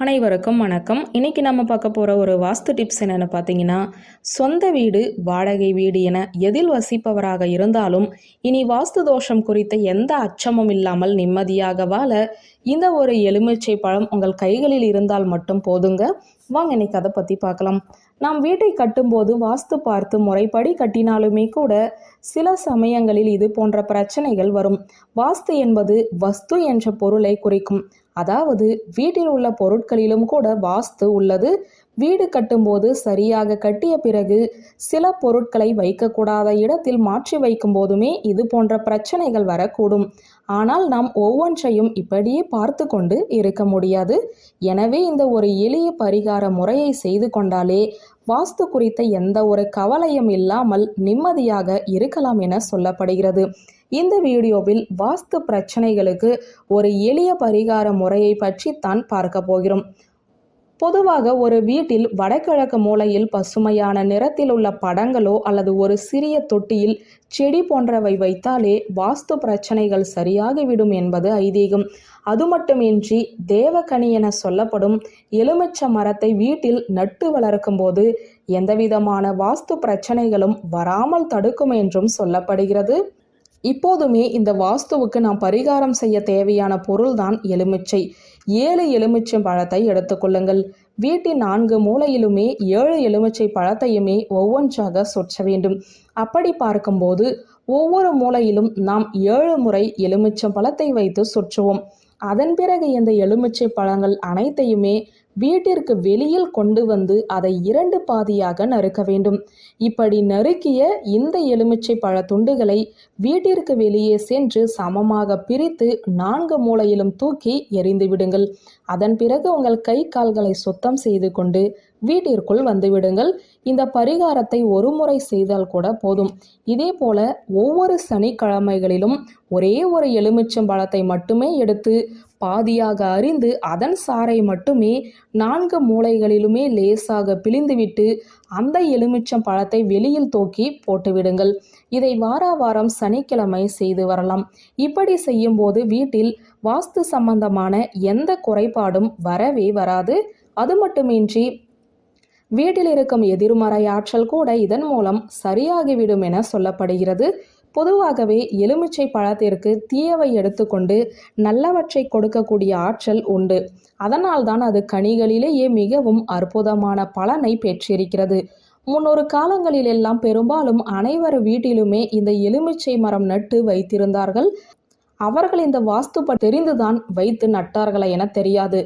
அனைவருக்கும் வணக்கம். இன்றைக்கி நம்ம பார்க்க போகிற ஒரு வாஸ்து டிப்ஸ் என்னென்னு பார்த்தீங்கன்னா சொந்த வீடு வாடகை வீடு என எதில் வசிப்பவராக இருந்தாலும் இனி வாஸ்து தோஷம் குறித்த எந்த அச்சமும் இல்லாமல் நிம்மதியாக வாழ இந்த ஒரு எலுமிச்சை பழம் உங்கள் கைகளில் இருந்தால் மட்டும் போதுங்க. வாங்க இன்னைக்கு அதை பற்றி பார்க்கலாம். நாம் வீட்டை கட்டும்போது வாஸ்து பார்த்து முறைப்படி கட்டினாலுமே கூட சில சமயங்களில் இது போன்ற பிரச்சனைகள் வரும். வாஸ்து என்பது வஸ்து என்ற பொருளை குறிக்கும். அதாவது வீட்டில் உள்ள பொருட்களிலும் கூட வாஸ்து உள்ளது. வீடு கட்டும்போது சரியாக கட்டிய பிறகு சில பொருட்களை வைக்கக்கூடாத இடத்தில் மாற்றி வைக்கும் போதுமே இது போன்ற பிரச்சனைகள் வரக்கூடும். ஆனால் நாம் ஒவ்வொன்றையும் இப்படியே பார்த்து கொண்டு இருக்க முடியாது. எனவே இந்த ஒரு எளிய பரிகார முறையை செய்து கொண்டாலே வாஸ்து குறித்த எந்த ஒரு கவலையும் இல்லாமல் நிம்மதியாக இருக்கலாம் என சொல்லப்படுகிறது. இந்த வீடியோவில் வாஸ்து பிரச்சனைகளுக்கு ஒரு எளிய பரிகார முறையை பற்றி தான் பார்க்க போகிறோம். பொதுவாக ஒரு வீட்டில் வடகிழக்கு மூலையில் பசுமையான நிறத்தில் உள்ள படங்களோ அல்லது ஒரு சிறிய தொட்டியில் செடி போன்றவை வைத்தாலே வாஸ்து பிரச்சனைகள் சரியாகிவிடும் என்பது ஐதீகம். அது மட்டுமின்றி தேவகனி என சொல்லப்படும் எலுமிச்ச மரத்தை வீட்டில் நட்டு வளர்க்கும் போது எந்தவிதமான வாஸ்து பிரச்சனைகளும் வராமல் தடுக்கும் என்றும் சொல்லப்படுகிறது. இப்போதுமே இந்த வாஸ்துவுக்கு நாம் பரிகாரம் செய்ய தேவையான பொருள்தான் எலுமிச்சை. ஏழு எலுமிச்சை பழத்தை எடுத்துக்கொள்ளுங்கள் வீட்டின் நான்கு மூலையிலுமே ஏழு எலுமிச்சை பழத்தையுமே ஒவ்வொன்றாக சொற்ற வேண்டும். அப்படி பார்க்கும்போது ஒவ்வொரு மூலையிலும் நாம் ஏழு முறை எலுமிச்சம் பழத்தை வைத்து சுற்றுவோம். அதன் பிறகு இந்த எலுமிச்சை பழங்கள் அனைத்தையுமே வீட்டிற்கு வெளியில் கொண்டு வந்து அதை இரண்டு பாதியாக நறுக்க வேண்டும். இப்படி நறுக்கிய இந்த எலுமிச்சை பழ துண்டுகளை வீட்டிற்கு வெளியே சென்று சமமாக பிரித்து நான்கு மூலையிலும் தூக்கி எரிந்து விடுங்கள். அதன் பிறகு உங்கள் கை கால்களை சுத்தம் செய்து கொண்டு வீட்டிற்குள் வந்துவிடுங்கள் இந்த பரிகாரத்தை ஒரு முறை செய்தால் கூட போதும். இதே போல ஒவ்வொரு சனிக்கிழமைகளிலும் ஒரே ஒரு எலுமிச்சம்பழத்தை மட்டுமே எடுத்து பாதியாக அறிந்து அதன் சாறை மட்டுமே நான்கு மூலைகளிலுமே லேசாக பிழிந்துவிட்டு அந்த எலுமிச்சம் பழத்தை வெளியில் தூக்கி போட்டுவிடுங்கள். இதை வார வாரம் சனிக்கிழமை செய்து வரலாம். இப்படி செய்யும்போது வீட்டில் வாஸ்து சம்பந்தமான எந்த குறைபாடும் வரவே வராது. அது மட்டுமின்றி வீட்டில் இருக்கும் எதிர்மறை ஆற்றல் கூட இதன் மூலம் சரியாகிவிடும் என சொல்லப்படுகிறது. பொதுவாகவே எலுமிச்சை பழத்திற்கு தீயவை எடுத்துக்கொண்டு நல்லவற்றை கொடுக்கக்கூடிய ஆற்றல் உண்டு. அதனால்தான் அது கனிகளிலேயே மிகவும் அற்புதமான பலனை பெற்றிருக்கிறது. முன்னொரு காலங்களில் எல்லாம் பெரும்பாலும் அனைவர் வீட்டிலுமே இந்த எலுமிச்சை மரம் நட்டு வைத்திருந்தார்கள். அவர்கள் இந்த வாஸ்து தெரிந்துதான் வைத்து நட்டார்களா என தெரியாது.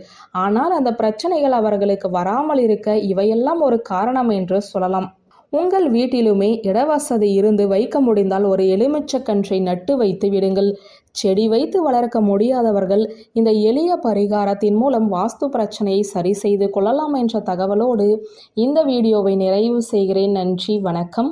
ஆனால் அந்த பிரச்சனைகள் அவர்களுக்கு வராமல் இருக்க இவையெல்லாம் ஒரு காரணம் என்று சொல்லலாம். உங்கள் வீட்டிலுமே இடவசதி இருந்து வைக்க முடிந்தால் ஒரு எலுமிச்சக்கன்றை நட்டு வைத்து விடுங்கள். செடி வைத்து வளர்க்க முடியாதவர்கள் இந்த எளிய பரிகாரத்தின் மூலம் வாஸ்து பிரச்சனையை சரி செய்து கொள்ளலாம் என்ற தகவலோடு இந்த வீடியோவை நிறைவு செய்கிறேன். நன்றி வணக்கம்.